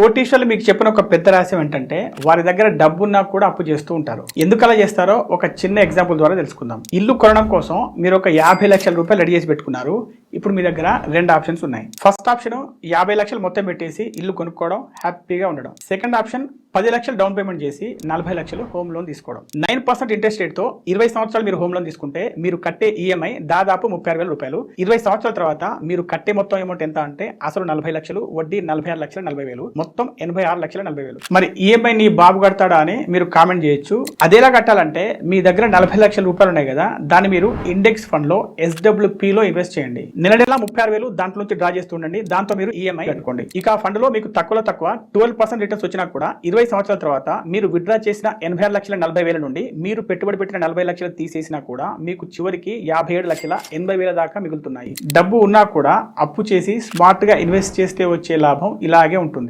కోటీశ్వర్లు మీకు చెప్పిన ఒక పెద్ద రహస్యం ఏంటంటే వారి దగ్గర డబ్బున్నా కూడా అప్పు చేస్తూ ఉంటారు. ఎందుకు అలా చేస్తారో ఒక చిన్న ఎగ్జాంపుల్ ద్వారా తెలుసుకుందాం. ఇల్లు కొనడం కోసం మీరు ఒక యాభై లక్షల రూపాయలు రెడీ చేసి పెట్టుకున్నారు. ఇప్పుడు మీ దగ్గర రెండు ఆప్షన్స్ ఉన్నాయి. ఫస్ట్ ఆప్షన్ యాభై లక్షలు మొత్తం పెట్టేసి ఇల్లు కొనుక్కోవడం హ్యాపీగా ఉండడం. సెకండ్ ఆప్షన్ పది లక్షలు డౌన్ పేమెంట్ చేసి నలభై లక్షలు హోమ్ లోన్ తీసుకోవడం. నైన్ పర్సెంట్ ఇంట్రెస్ట్ రేట్తో ఇరవై సంవత్సరాలు మీరు హోమ్ లోన్ తీసుకుంటే మీరు కట్టే ఈఎంఐ దాదాపు ముప్పై ఆరు వేల రూపాయలు. ఇరవై సంవత్సరాల తర్వాత మీరు కట్టే మొత్తం అమౌంట్ ఎంత అంటే అసలు నలభై లక్షలు వడ్డీ నలభై ఆరు లక్షల నలభై వేలు. మొత్తం ఎనభై ఆరు లక్షల నలభై వేలు. మరి ఈఎంఐ నీ బాబు కడతాడా అని మీరు కామెంట్ చేయొచ్చు. అదేలా కట్టాలంటే మీ దగ్గర నలభై లక్షల రూపాయలు ఉన్నాయి కదా దాన్ని మీరు ఇండెక్స్ ఫండ్లో SWP ఇన్వెస్ట్ చేయండి. నెల నెల ముప్పై ఆరు వేలు దాంట్లో నుంచి డ్రా చేస్తుండండి. దాంతో మీరు ఈఎంఐ కట్టుకోండి. ఇక ఫండ్లో మీకు తక్కువలో తక్కువ ట్వెల్వ్ పర్సెంట్ రిటర్న్స్ వచ్చినా కూడా ఇరవై సంవత్సరాల తర్వాత మీరు విత్డ్రా చేసిన ఎనభై ఆరు లక్షల నలభై వేల నుండి మీరు పెట్టుబడి పెట్టిన నలభై లక్షలు తీసేసినా కూడా మీకు చివరికి యాభై ఏడు లక్షల ఎనభై వేల దాకా మిగులుతున్నాయి. డబ్బు ఉన్నా కూడా అప్పు చేసి స్మార్ట్గా ఇన్వెస్ట్ చేస్తే వచ్చే లాభం ఇలాగే ఉంటుంది.